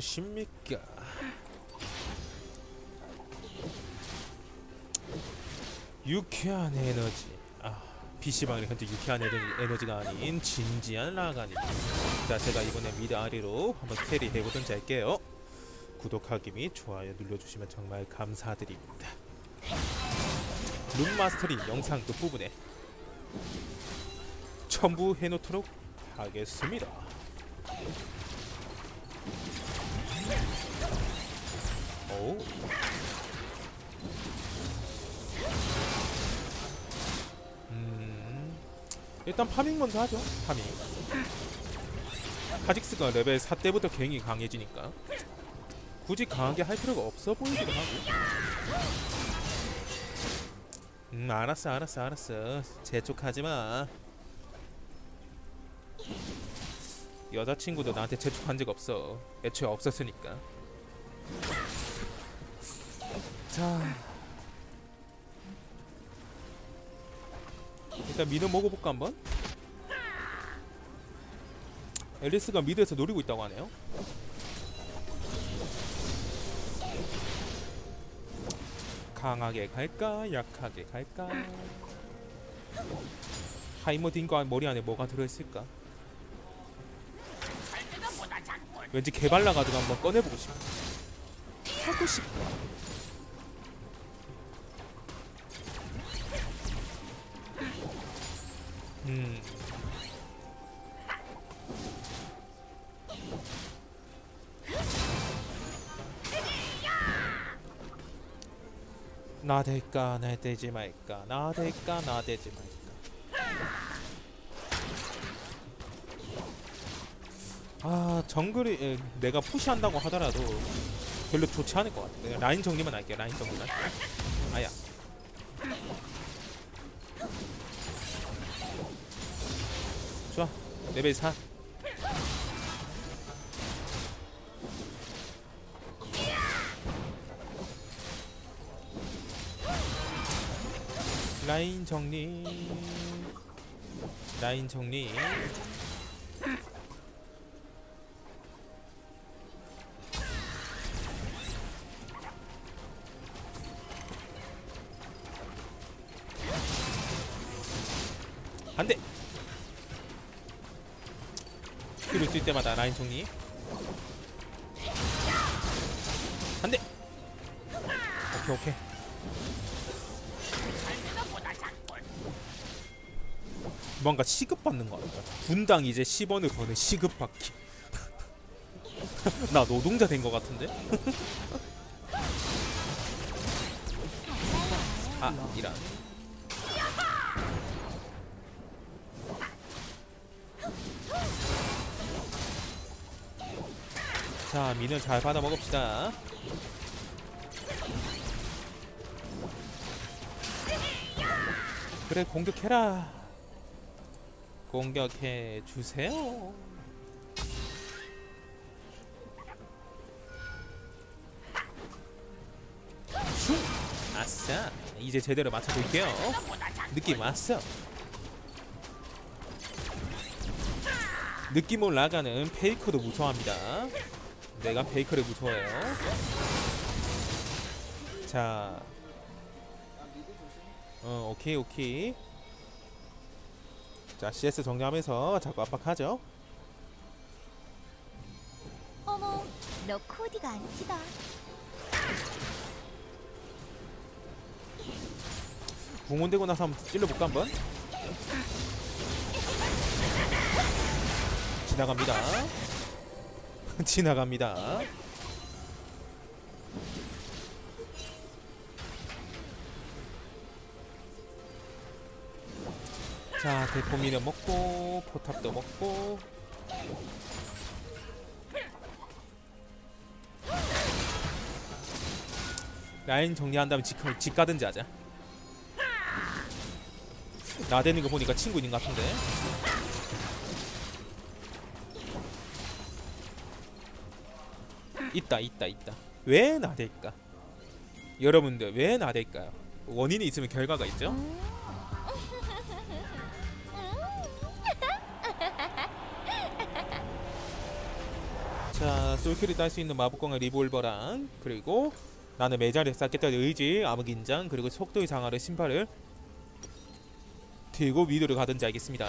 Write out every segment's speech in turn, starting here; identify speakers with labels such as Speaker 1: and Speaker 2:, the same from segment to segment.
Speaker 1: 안녕하십니까? 유쾌한 에너지. 아 PC방에 현재 유쾌한 에너지, 에너지가 아닌 진지한 라간입니다 자 제가 이번에 미드 아리로 한번 캐리 해보든지 할게요. 구독하기 및 좋아요 눌러주시면 정말 감사드립니다. 룸 마스터링 영상 끝부분에 첨부해놓도록 하겠습니다 오. 음. 일단 파밍 먼저 하죠. 파밍. 카직스가 레벨 4 때부터 굉히 강해지니까 굳이 강하게 할 필요가 없어 보이기도 하고. 음, 알았어, 알았어, 알았어. 재촉하지 마. 여자친구도 나한테 재촉한 적 없어. 애초에 없었으니까. 자. 일단 미드 먹어볼까 한번? 앨리스가 미드에서 노리고 있다고 하네요. 강하게 갈까? 약하게 갈까? 하이머딘과 머리 안에 뭐가 들어있을까? 왠지 개발라 가지고 한번 꺼내보고 싶어. 하고 싶어 음. 나댈까 나대지 말까. 나댈까 나대지 말까. 아 정글이 에, 내가 푸시한다고 하더라도 별로 좋지 않을 것 같아. 라인 정리만 할게 라인 정리만 레벨 4 라인 정리. 라인 정리 라인 정리. 안돼. 오케이 오케이. 뭔가 시급받는 거 같다 분당 이제 10원을 버는 시급받기. 나 노동자 된 거 같은데? 아 이란 자 민을 잘 받아 먹읍시다. 그래 공격해라. 공격해 주세요. 슝 아싸. 이제 제대로 맞춰볼게요. 느낌 왔어. 느낌 올 라가는 페이커도 무서워합니다 내가 페이커를 무서워해요. 자. 어, 오케이 오케이. 자 CS 정리하면서 자꾸 압박하죠.
Speaker 2: 어머, 너 코디가 안 티다.
Speaker 1: 궁원 되고 나서 한번 찔러볼까 한번? 지나갑니다 지나갑니다. 자 대포미는 먹고 포탑도 먹고. 라인 정리한 다음에 집, 집 가든지 하자. 나대는 거 보니까 친구 있는 것 같은데 있다 있다 있다. 왜 나댈까? 여러분들 왜 나댈까요? 원인이 있으면 결과가 있죠? 자 솔킬이 딸 수 있는 마법광의 리볼버랑 그리고 나는 매자를 쌓겠다는 의지 암흑인장 그리고 속도의 장화를 신발을 들고 미드를 가든지 알겠습니다.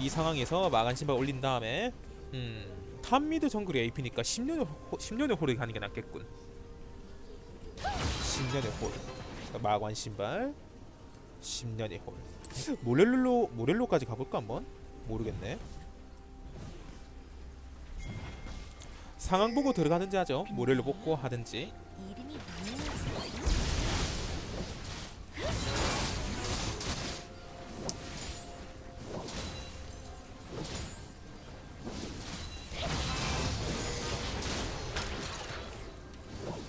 Speaker 1: 이 상황에서 마간 신발 올린 다음에 음, 탑 미드 정글이 AP니까 10년의, 호, 10년의 홀을 가는 게 낫겠군. 10년의 홀. 그러니까 마관 신발. 10년의 홀. 모렐로 모렐로까지 가볼까 한번? 모르겠네. 상황 보고 들어가든지 하죠. 모렐로 뽑고 하든지?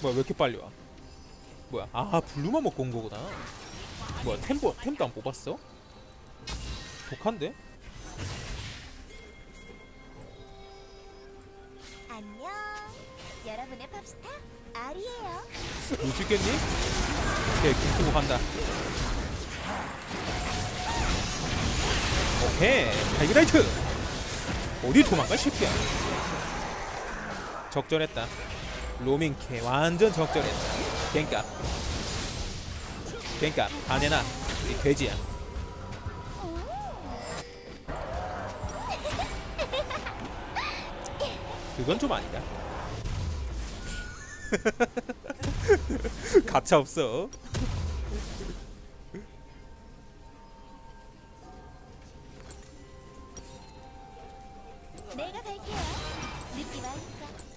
Speaker 1: 뭐야 왜 이렇게 빨리 와? 뭐야 아 블루만 먹고 온 거구나. 뭐야 템보 템도 안 뽑았어? 독한데?
Speaker 2: 안녕. 여러분의 팝스타 아리예요.
Speaker 1: 못 죽겠니? 오케이 궁 쓰고 간다. 오케이 타이그라이트! 어디 도망가 이 새끼야? 적절했다 로밍캐 완전 적절했다 갱값 갱값 안 해놔 이 돼지야. 그건 좀 아니다. 가차 없어.
Speaker 2: 내가 갈게요. 늦지 마니까.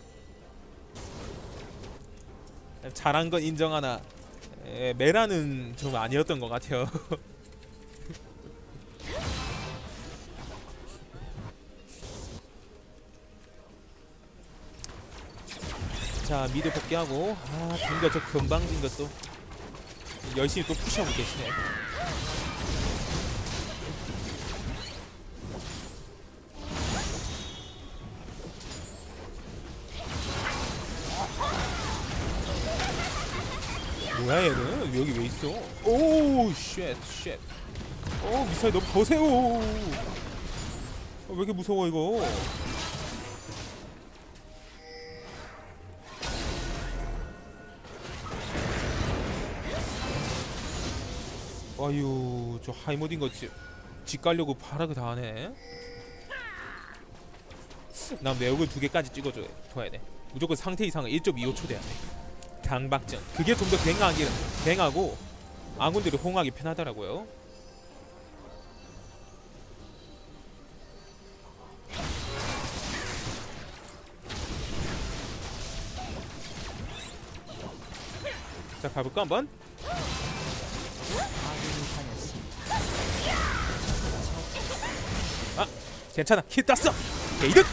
Speaker 1: 잘한 건 인정하나. 에, 메라는 좀 아니었던 것 같아요. 자 미드 복귀하고. 아 딩거 저 금방 딩거 또. 열심히 또 푸시하고 계시네 뭐야 얘는 여기 왜 있어? 오우 쉣 쉣. 어 미사일 너무 거세요. 어, 왜 이렇게 무서워 이거? 아유 저 하이모딘 거지 집 가려고 바라그 다 하네. 난 매혹을 두 개까지 찍어줘야 돼. 무조건 상태 이상은 1.25초 돼야 돼. 강박전. 그게 좀 더 갱하기 갱하고 아군들이 호응하기 편하더라고요. 자 가볼까 한번? 아 괜찮아. 킬 땄어. 게이득!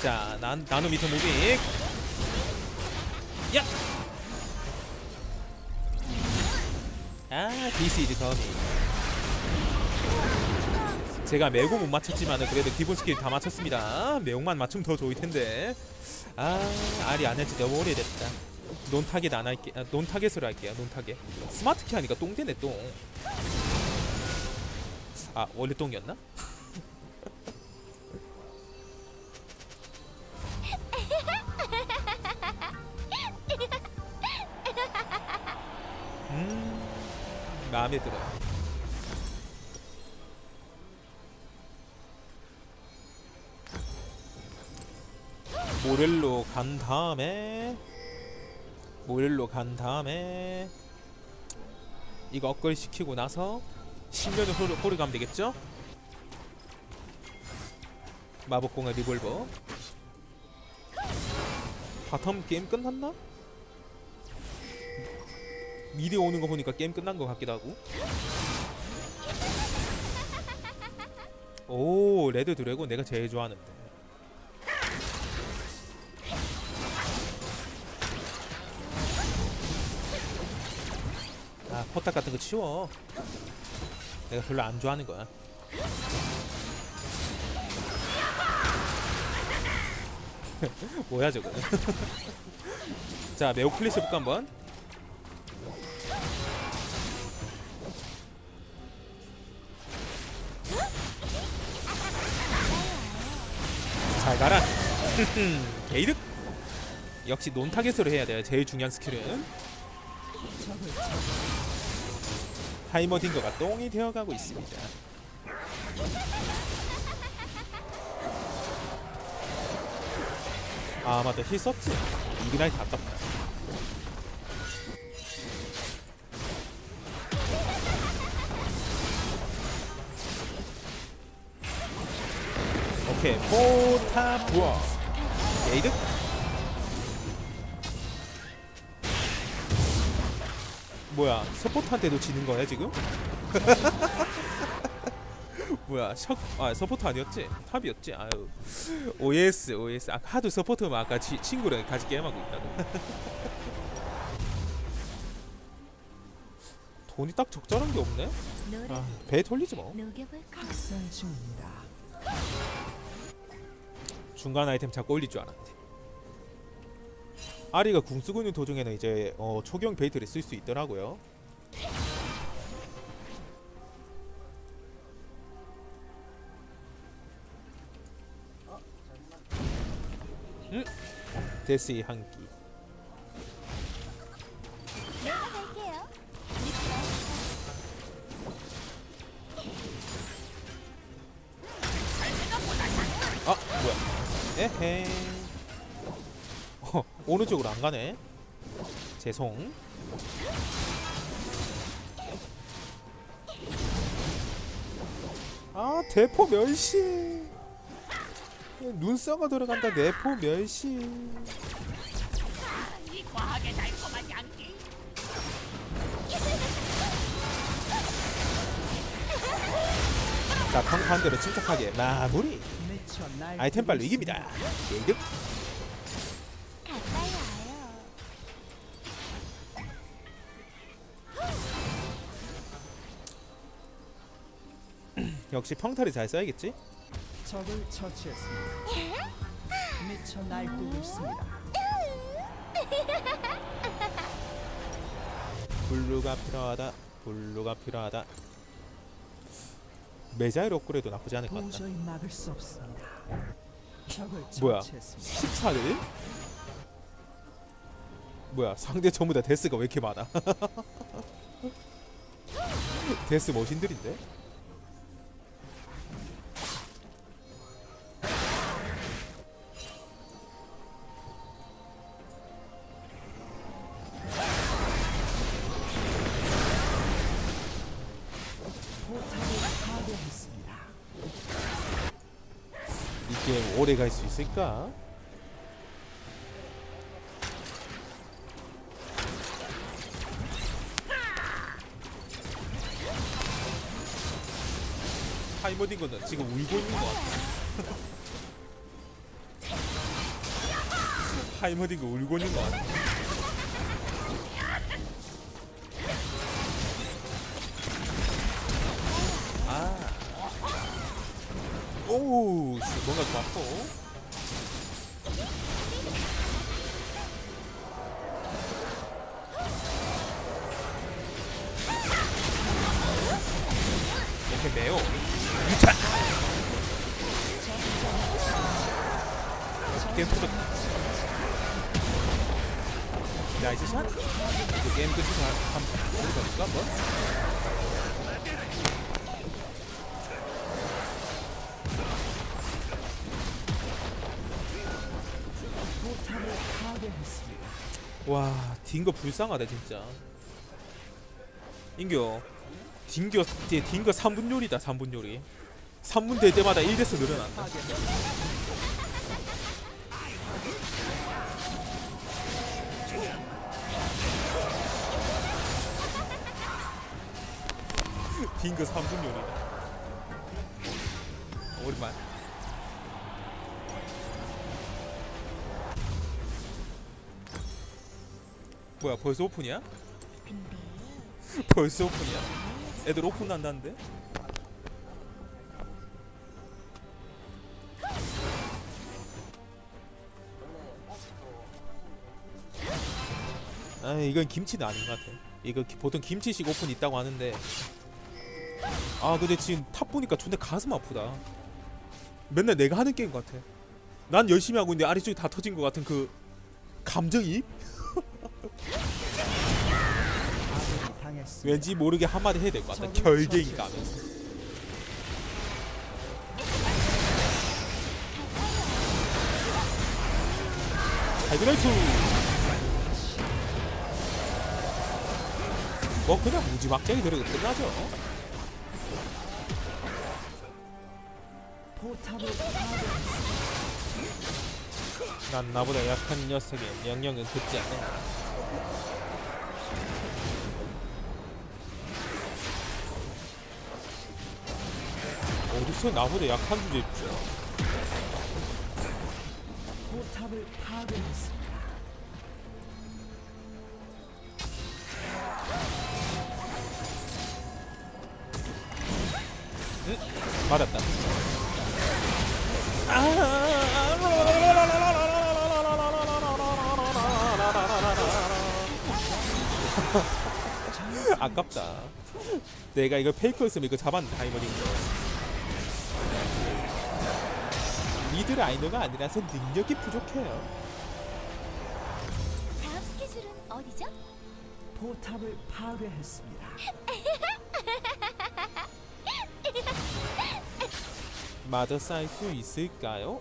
Speaker 1: 자 난, 나노미터 무빙 야! 아, this is 거미. 제가 매우 못 맞췄지만은 그래도 기본 스킬 다 맞췄습니다. 매혹만 맞추면 더 좋을 텐데. 아, 알이 안 했지 너무 오래됐다. 논 타겟 안 할게. 아, 논 타겟으로 할게요. 논 타겟. 스마트 키 하니까 똥 되네 똥. 아, 원래 똥이었나? 마음에 들어. 모렐로 간 다음에 모렐로 간 다음에 이거 업글 시키고 나서 10년을 호르, 호르 가면 되겠죠? 마법공의 리볼버 바텀 게임 끝났나? 미드 오는 거 보니까 게임 끝난 거 같기도 하고. 오 레드 드래곤 내가 제일 좋아하는데. 아 포탑 같은 거 치워. 내가 별로 안 좋아하는 거야. 뭐야 저거? 자 매우 클리스 볼까 한번. 잘 가라. 게이득. 역시 논 타겟으로 해야 돼요. 제일 중요한 스킬은 하이머 딩거가 똥이 되어가고 있습니다. 아 맞다 힐 썼지. 이그나이트 아깝다. 오케이 포타 부어 게이득 뭐야 서포트한테도 지는 거야 지금? 뭐야 석, 아 서포트 아니었지? 탑이었지? 아유 OS OS 아 하도 서포트만 아까 지, 친구랑 같이 게임하고 있다고 돈이 딱 적절한 게 없네? 아, 배에 털리지 뭐 중간 아이템 자꾸 올릴 줄 알았는데 아리가 궁 쓰고 있는 도중에는 이제 어, 초경 베이트를 쓸 수 있더라고요 음? 데스의 한끼 에헤. 어, 오른쪽으로 안 가네? 죄송. 아 대포 멸시. 눈썹가 들어간다 대포 멸시. 자 평판대로 침착하게 마무리 아이템 빨로 이깁니다
Speaker 2: 와요.
Speaker 1: 역시 평타를 잘 써야겠지
Speaker 3: 적을 처치했습니다. 미쳐 날뛰고 있습니다.
Speaker 1: 블루가 필요하다 블루가 필요하다 메자일 업그레이드 나쁘지 않을 것 같다 뭐야?
Speaker 3: 처치했습니다.
Speaker 1: 14를? 뭐야 상대 전부 다 데스가 왜 이렇게 많아 데스 머신들인데? 오래 갈 수 있을까? 하이머딩거는 지금 울고 있는 것 같아. 하이머딩거 울고 있는 것 같아. 아. 오우, 씨, 뭔가 좀 아파. 이렇게 매워. 유차. 게임 터졌. 나이스 샷. 게임 끝에서 한번 우리 가볼까 한번? 와 딩거 불쌍하다 진짜. 인교 뒤에 딩거 3분 요리다 3분 요리. 3분 될 때마다 1대스 늘어난다. 딩거 3분 요리다. 오랜만 뭐야 벌써 오픈이야? 벌써 오픈이야? 애들 오픈 한다는데? 아 이건 김치는 아닌 것 같아 이거 기- 보통 김치식 오픈 있다고 하는데 아 근데 지금 탑 보니까 존나 가슴 아프다 맨날 내가 하는 게임 같아 난 열심히 하고 있는데 아래쪽이 다 터진 것 같은 그 감정이
Speaker 3: 아
Speaker 1: 왠지 모르게 한마디 해야 될 것 같다. 결계인가 하면서. 하이드라이트. 뭐 그냥 무지막지하게 들어도 끝나죠. 난 나보다 약한 녀석의 명령은 듣지 않는다. 어디서 나보다 약한 주제 있죠?
Speaker 3: 포탑을 파괴했습니다.
Speaker 1: 맞았다. 아깝다. 내가 이거 페이커였으면 이거 잡았는데 하이머링 미드 라이너가 아니라서 능력이 부족해요.
Speaker 2: 다음 스케줄은 어디죠?
Speaker 3: 포탑을 파괴했습니다.
Speaker 1: 마저 쌓일 수 있을까요?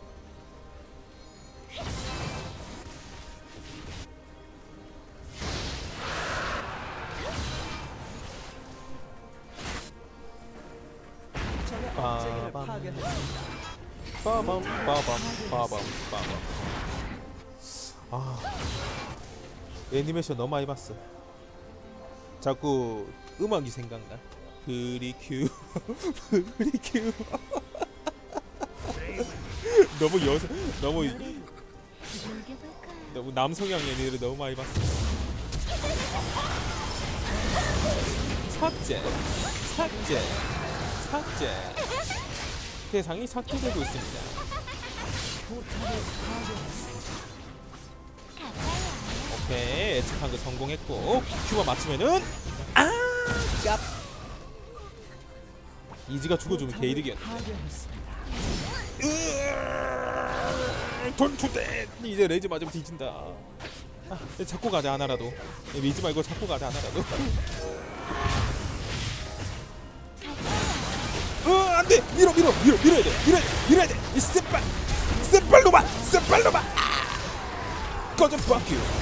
Speaker 1: 빠밤.
Speaker 3: 파괴했습니다.
Speaker 1: 빠밤 빠밤 빠밤 빠밤. 아 애니메이션 너무 많이 봤어. 자꾸 음악이 생각나. 프리큐 프리큐. 너무 여성 너무? 너무 남성향 애니를 너무 많이 봤어. 삭제 삭제 삭제 세상이 삭제되고 있습니다. 오케이 예측한 거 성공했고 큐가 맞추면은 아! 깝 이지가 죽어주면
Speaker 3: 파괴했습니다.
Speaker 1: 돈투대! 이제 레이즈 맞으면 뒤진다. 아, 잡고 가자 하나라도. 리즈 말고 잡고 가자 하나라도 돼 밀어 밀어 밀어 밀어야 돼 밀어야 돼 밀어야 돼이 쎄빨 쎄빨로마 쎄빨로마 아! 꺼져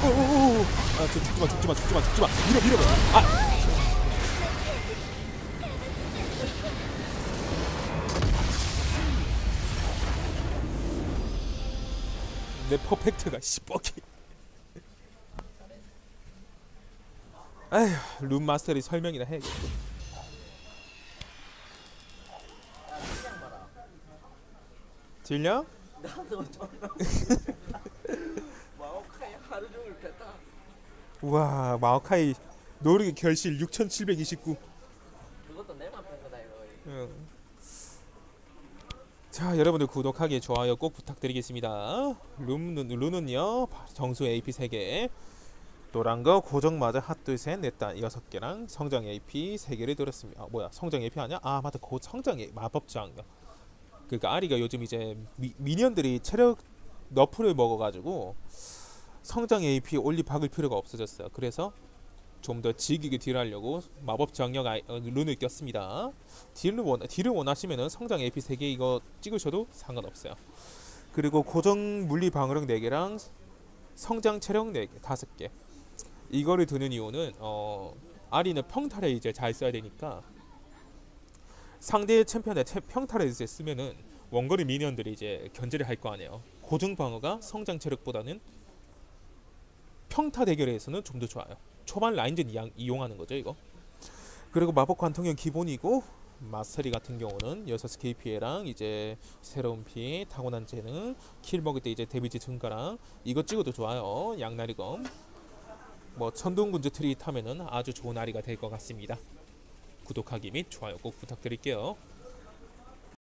Speaker 1: 오오오 아저 죽지마 죽지마 죽지마 죽지마. 밀어 밀어 아! 내 퍼펙트가 씨뻑이. 아휴 룸 마스터리 설명이나 해야겠다 질려?
Speaker 4: 마오카이 하루 종일 뺐다.
Speaker 1: 우와 마오카이 노르기 결실 6729
Speaker 4: 그것도 내만 뺀 거다 이거.
Speaker 1: 응. 자 여러분들 구독하기 좋아요 꼭 부탁드리겠습니다 룸은, 룬은요 정수 AP 3개 노란 거 고정마저 핫둘셋 넷단 6개랑 성장 AP 3개를 들었습니다 아 뭐야 성장 AP 아니야? 아 맞다 고 성장 마법장 그러니까 아리가 요즘 이제 미, 미니언들이 체력 너프를 먹어가지고 성장 AP 올리 박을 필요가 없어졌어요 그래서 좀 더 지기게 딜하려고 마법 장력 아이, 어, 룬을 꼈습니다. 딜을 원 딜을 원하시면은 성장 AP 3개 이거 찍으셔도 상관없어요. 그리고 고정 물리 방어력 4개랑 성장 체력 4개, 5개. 이거를 드는 이유는 어 아리는 평타를 이제 잘 써야 되니까 상대 챔피언의 태- 평타를 쓰면은 원거리 미니언들이 이제 견제를 할 거 아니에요. 고정 방어가 성장 체력보다는 평타 대결에서는 좀 더 좋아요. 초반 라인전 이용하는 거죠 이거. 그리고 마법 관통형 기본이고 마스터리 같은 경우는 6 KPA랑 이제 새로운 피, 타고난 재능, 킬 먹을 때 이제 데미지 증가랑 이거 찍어도 좋아요. 양날이검. 뭐 천둥군주 트리 타면은 아주 좋은 아리가 될 것 같습니다. 구독하기 및 좋아요 꼭 부탁드릴게요.